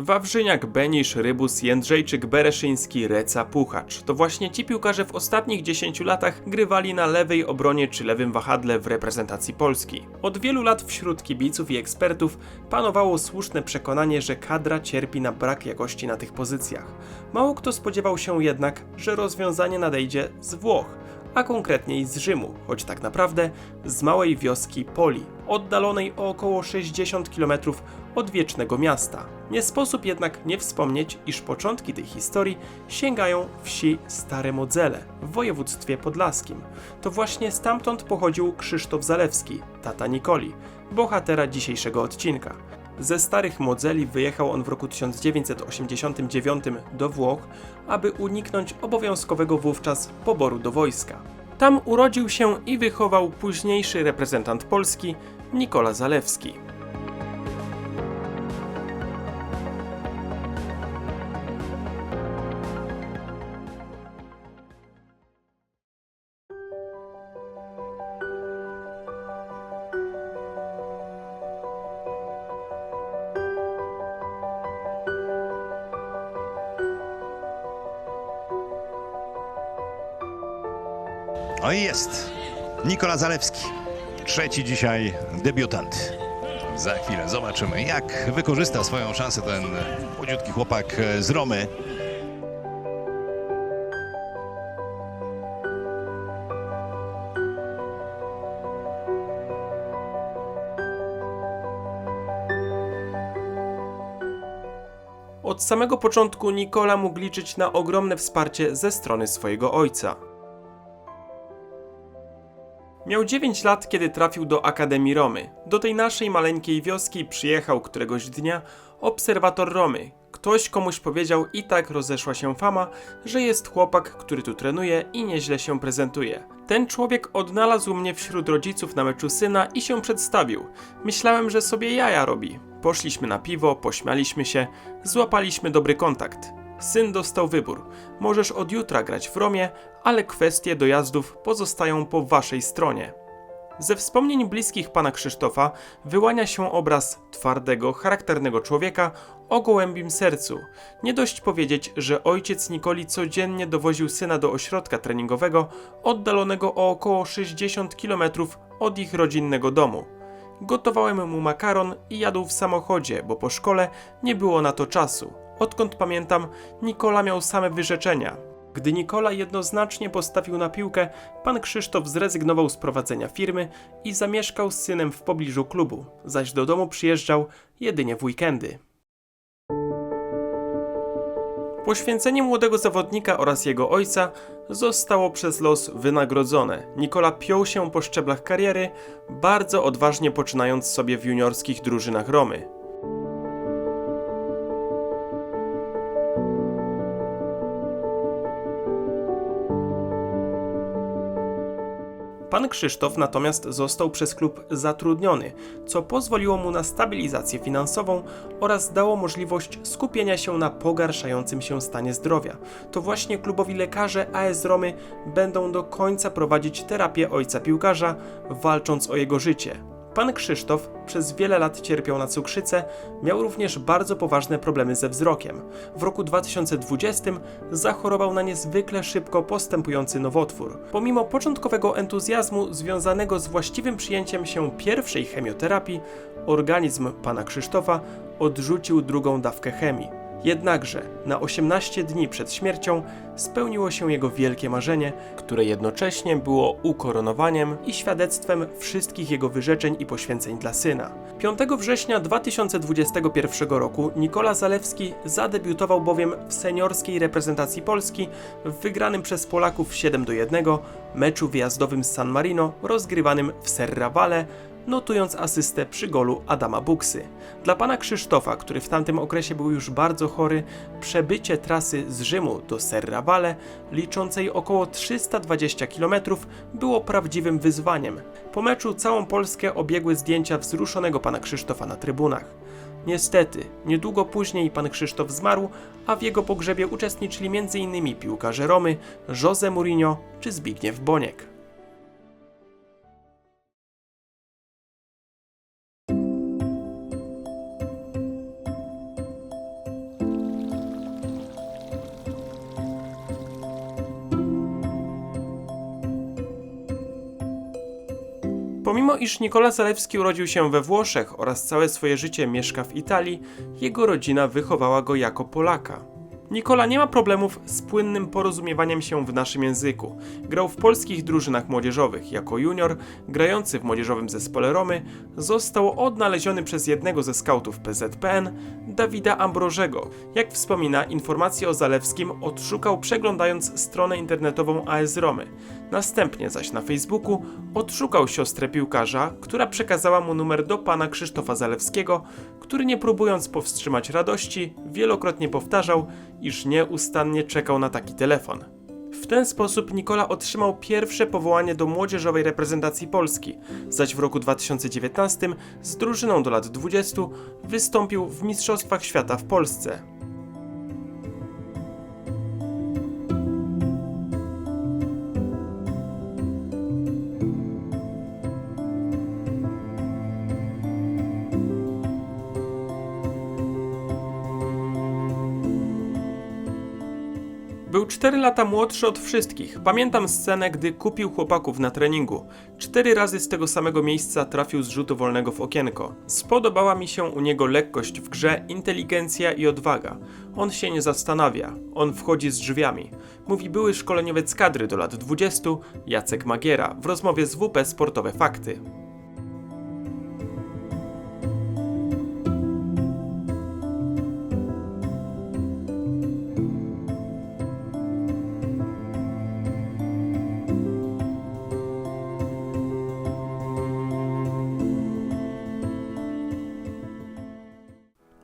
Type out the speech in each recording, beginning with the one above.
Wawrzyniak, Benisz, Rybus, Jędrzejczyk, Bereszyński, Reca, Puchacz. To właśnie ci piłkarze w ostatnich 10 latach grywali na lewej obronie czy lewym wahadle w reprezentacji Polski. Od wielu lat wśród kibiców i ekspertów panowało słuszne przekonanie, że kadra cierpi na brak jakości na tych pozycjach. Mało kto spodziewał się jednak, że rozwiązanie nadejdzie z Włoch a konkretniej z Rzymu, choć tak naprawdę z małej wioski Poli, oddalonej o około 60 km od wiecznego miasta. Nie sposób jednak nie wspomnieć, iż początki tej historii sięgają wsi Stare Modzele w województwie podlaskim. To właśnie stamtąd pochodził Krzysztof Zalewski, tata Nikoli, bohatera dzisiejszego odcinka. Ze starych modzeli wyjechał on w roku 1989 do Włoch, aby uniknąć obowiązkowego wówczas poboru do wojska. Tam urodził się i wychował późniejszy reprezentant Polski Nikola Zalewski. No i jest. Nikola Zalewski. Trzeci dzisiaj debiutant. Za chwilę zobaczymy, jak wykorzysta swoją szansę ten młodziutki chłopak z Romy. Od samego początku Nikola mógł liczyć na ogromne wsparcie ze strony swojego ojca. Miał 9 lat, kiedy trafił do Akademii Romy. Do tej naszej maleńkiej wioski przyjechał któregoś dnia obserwator Romy. Ktoś komuś powiedział i tak rozeszła się fama, że jest chłopak, który tu trenuje i nieźle się prezentuje. Ten człowiek odnalazł mnie wśród rodziców na meczu syna i się przedstawił. Myślałem, że sobie jaja robi. Poszliśmy na piwo, pośmialiśmy się, złapaliśmy dobry kontakt. Syn dostał wybór. Możesz od jutra grać w Romie, ale kwestie dojazdów pozostają po waszej stronie. Ze wspomnień bliskich pana Krzysztofa wyłania się obraz twardego, charakternego człowieka o gołębim sercu. Nie dość powiedzieć, że ojciec Nikoli codziennie dowoził syna do ośrodka treningowego oddalonego o około 60 km od ich rodzinnego domu. Gotowałem mu makaron i jadł w samochodzie, bo po szkole nie było na to czasu. Odkąd pamiętam, Nikola miał same wyrzeczenia. Gdy Nikola jednoznacznie postawił na piłkę, pan Krzysztof zrezygnował z prowadzenia firmy i zamieszkał z synem w pobliżu klubu, zaś do domu przyjeżdżał jedynie w weekendy. Poświęcenie młodego zawodnika oraz jego ojca zostało przez los wynagrodzone. Nikola piął się po szczeblach kariery, bardzo odważnie poczynając sobie w juniorskich drużynach Romy. Krzysztof natomiast został przez klub zatrudniony, co pozwoliło mu na stabilizację finansową oraz dało możliwość skupienia się na pogarszającym się stanie zdrowia. To właśnie klubowi lekarze AS Romy będą do końca prowadzić terapię ojca piłkarza, walcząc o jego życie. Pan Krzysztof przez wiele lat cierpiał na cukrzycę, miał również bardzo poważne problemy ze wzrokiem. W roku 2020 zachorował na niezwykle szybko postępujący nowotwór. Pomimo początkowego entuzjazmu związanego z właściwym przyjęciem się pierwszej chemioterapii, organizm pana Krzysztofa odrzucił drugą dawkę chemii. Jednakże na 18 dni przed śmiercią spełniło się jego wielkie marzenie, które jednocześnie było ukoronowaniem i świadectwem wszystkich jego wyrzeczeń i poświęceń dla syna. 5 września 2021 roku Nikola Zalewski zadebiutował bowiem w seniorskiej reprezentacji Polski w wygranym przez Polaków 7 do 1 meczu wyjazdowym z San Marino rozgrywanym w Serravalle notując asystę przy golu Adama Buksy. Dla pana Krzysztofa, który w tamtym okresie był już bardzo chory, przebycie trasy z Rzymu do Serravalle, liczącej około 320 km, było prawdziwym wyzwaniem. Po meczu całą Polskę obiegły zdjęcia wzruszonego pana Krzysztofa na trybunach. Niestety, niedługo później pan Krzysztof zmarł, a w jego pogrzebie uczestniczyli m.in. piłkarze Romy, Jose Mourinho czy Zbigniew Boniek. Iż Nikola Zalewski urodził się we Włoszech oraz całe swoje życie mieszka w Italii, jego rodzina wychowała go jako Polaka. Nikola nie ma problemów z płynnym porozumiewaniem się w naszym języku. Grał w polskich drużynach młodzieżowych. Jako junior, grający w młodzieżowym zespole Romy, został odnaleziony przez jednego ze skautów PZPN, Dawida Ambrożego. Jak wspomina, informacje o Zalewskim odszukał przeglądając stronę internetową AS Romy. Następnie zaś na Facebooku odszukał siostrę piłkarza, która przekazała mu numer do pana Krzysztofa Zalewskiego, który nie próbując powstrzymać radości, wielokrotnie powtarzał, iż nieustannie czekał na taki telefon. W ten sposób Nikola otrzymał pierwsze powołanie do młodzieżowej reprezentacji Polski, zaś w roku 2019 z drużyną do lat 20 wystąpił w Mistrzostwach Świata w Polsce. Był 4 lata młodszy od wszystkich. Pamiętam scenę, gdy kupił chłopaków na treningu. Cztery razy z tego samego miejsca trafił z rzutu wolnego w okienko. Spodobała mi się u niego lekkość w grze, inteligencja i odwaga. On się nie zastanawia, on wchodzi z drzwiami. Mówi były szkoleniowiec kadry do lat 20, Jacek Magiera, w rozmowie z WP Sportowe Fakty.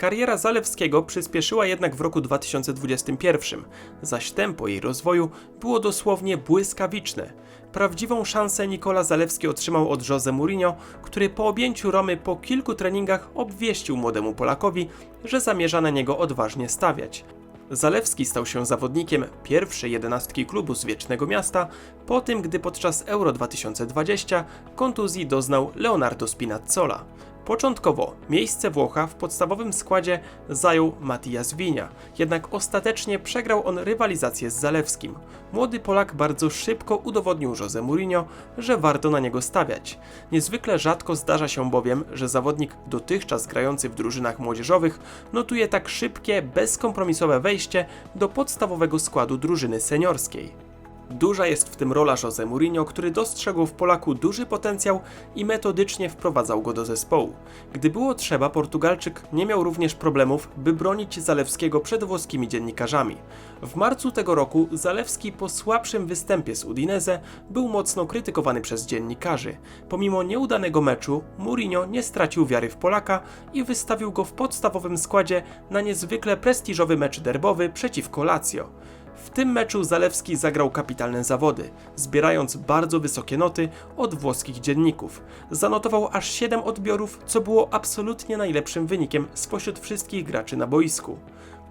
Kariera Zalewskiego przyspieszyła jednak w roku 2021, zaś tempo jej rozwoju było dosłownie błyskawiczne. Prawdziwą szansę Nikola Zalewski otrzymał od Jose Mourinho, który po objęciu Romy po kilku treningach obwieścił młodemu Polakowi, że zamierza na niego odważnie stawiać. Zalewski stał się zawodnikiem pierwszej jedenastki klubu z Wiecznego Miasta po tym, gdy podczas Euro 2020 kontuzji doznał Leonardo Spinazzola. Początkowo miejsce Włocha w podstawowym składzie zajął Matias Winia, jednak ostatecznie przegrał on rywalizację z Zalewskim. Młody Polak bardzo szybko udowodnił Jose Mourinho, że warto na niego stawiać. Niezwykle rzadko zdarza się bowiem, że zawodnik dotychczas grający w drużynach młodzieżowych notuje tak szybkie, bezkompromisowe wejście do podstawowego składu drużyny seniorskiej. Duża jest w tym rola Jose Mourinho, który dostrzegł w Polaku duży potencjał i metodycznie wprowadzał go do zespołu. Gdy było trzeba, Portugalczyk nie miał również problemów, by bronić Zalewskiego przed włoskimi dziennikarzami. W marcu tego roku Zalewski po słabszym występie z Udinese był mocno krytykowany przez dziennikarzy. Pomimo nieudanego meczu, Mourinho nie stracił wiary w Polaka i wystawił go w podstawowym składzie na niezwykle prestiżowy mecz derbowy przeciwko Lazio. W tym meczu Zalewski zagrał kapitalne zawody, zbierając bardzo wysokie noty od włoskich dzienników. Zanotował aż 7 odbiorów, co było absolutnie najlepszym wynikiem spośród wszystkich graczy na boisku.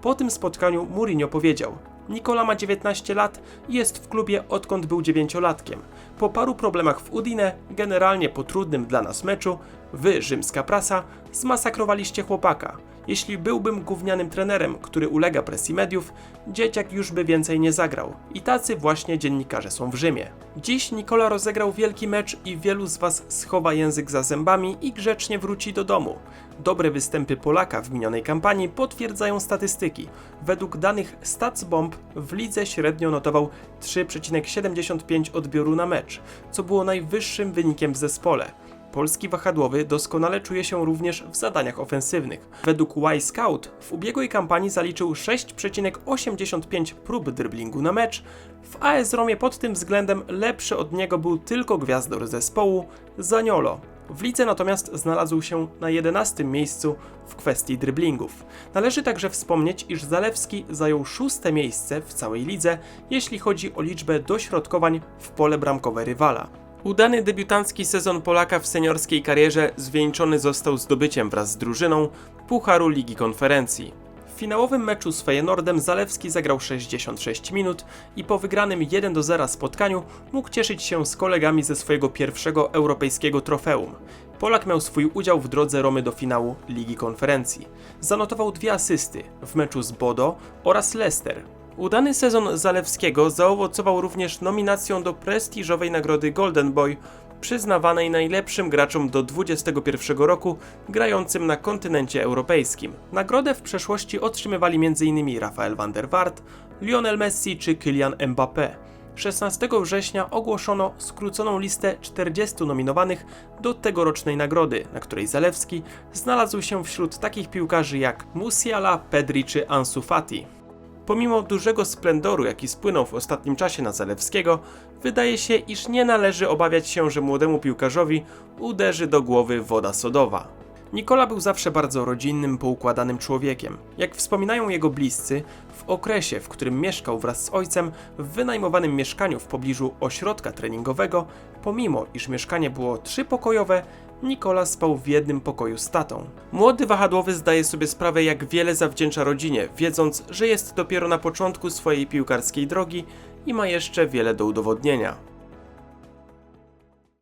Po tym spotkaniu Mourinho powiedział: Nikola ma 19 lat i jest w klubie odkąd był dziewięciolatkiem. Po paru problemach w Udine, generalnie po trudnym dla nas meczu, wy, rzymska prasa, zmasakrowaliście chłopaka. Jeśli byłbym gównianym trenerem, który ulega presji mediów, dzieciak już by więcej nie zagrał. I tacy właśnie dziennikarze są w Rzymie. Dziś Nikola rozegrał wielki mecz i wielu z Was schowa język za zębami i grzecznie wróci do domu. Dobre występy Polaka w minionej kampanii potwierdzają statystyki. Według danych StatsBomb w lidze średnio notował 3,75 odbioru na mecz, co było najwyższym wynikiem w zespole. Polski wahadłowy doskonale czuje się również w zadaniach ofensywnych. Według Y-Scout w ubiegłej kampanii zaliczył 6,85 prób driblingu na mecz. W AS Romie pod tym względem lepszy od niego był tylko gwiazdor zespołu Zaniolo. W lidze natomiast znalazł się na 11 miejscu w kwestii driblingów. Należy także wspomnieć, iż Zalewski zajął szóste miejsce w całej lidze, jeśli chodzi o liczbę dośrodkowań w pole bramkowe rywala. Udany debiutancki sezon Polaka w seniorskiej karierze zwieńczony został zdobyciem wraz z drużyną Pucharu Ligi Konferencji. W finałowym meczu z Feyenoordem Zalewski zagrał 66 minut i po wygranym 1-0 spotkaniu mógł cieszyć się z kolegami ze swojego pierwszego europejskiego trofeum. Polak miał swój udział w drodze Romy do finału Ligi Konferencji. Zanotował dwie asysty w meczu z Bodo oraz Leicester. Udany sezon Zalewskiego zaowocował również nominacją do prestiżowej nagrody Golden Boy przyznawanej najlepszym graczom do 21 roku grającym na kontynencie europejskim. Nagrodę w przeszłości otrzymywali m.in. Rafael van der Vaart, Lionel Messi czy Kylian Mbappé. 16 września ogłoszono skróconą listę 40 nominowanych do tegorocznej nagrody, na której Zalewski znalazł się wśród takich piłkarzy jak Musiala, Pedri czy Ansu Fati. Pomimo dużego splendoru, jaki spłynął w ostatnim czasie na Zalewskiego, wydaje się, iż nie należy obawiać się, że młodemu piłkarzowi uderzy do głowy woda sodowa. Nikola był zawsze bardzo rodzinnym, poukładanym człowiekiem. Jak wspominają jego bliscy, w okresie, w którym mieszkał wraz z ojcem w wynajmowanym mieszkaniu w pobliżu ośrodka treningowego, pomimo iż mieszkanie było trzypokojowe, Nikola spał w jednym pokoju z tatą. Młody wahadłowy zdaje sobie sprawę, jak wiele zawdzięcza rodzinie, wiedząc, że jest dopiero na początku swojej piłkarskiej drogi i ma jeszcze wiele do udowodnienia.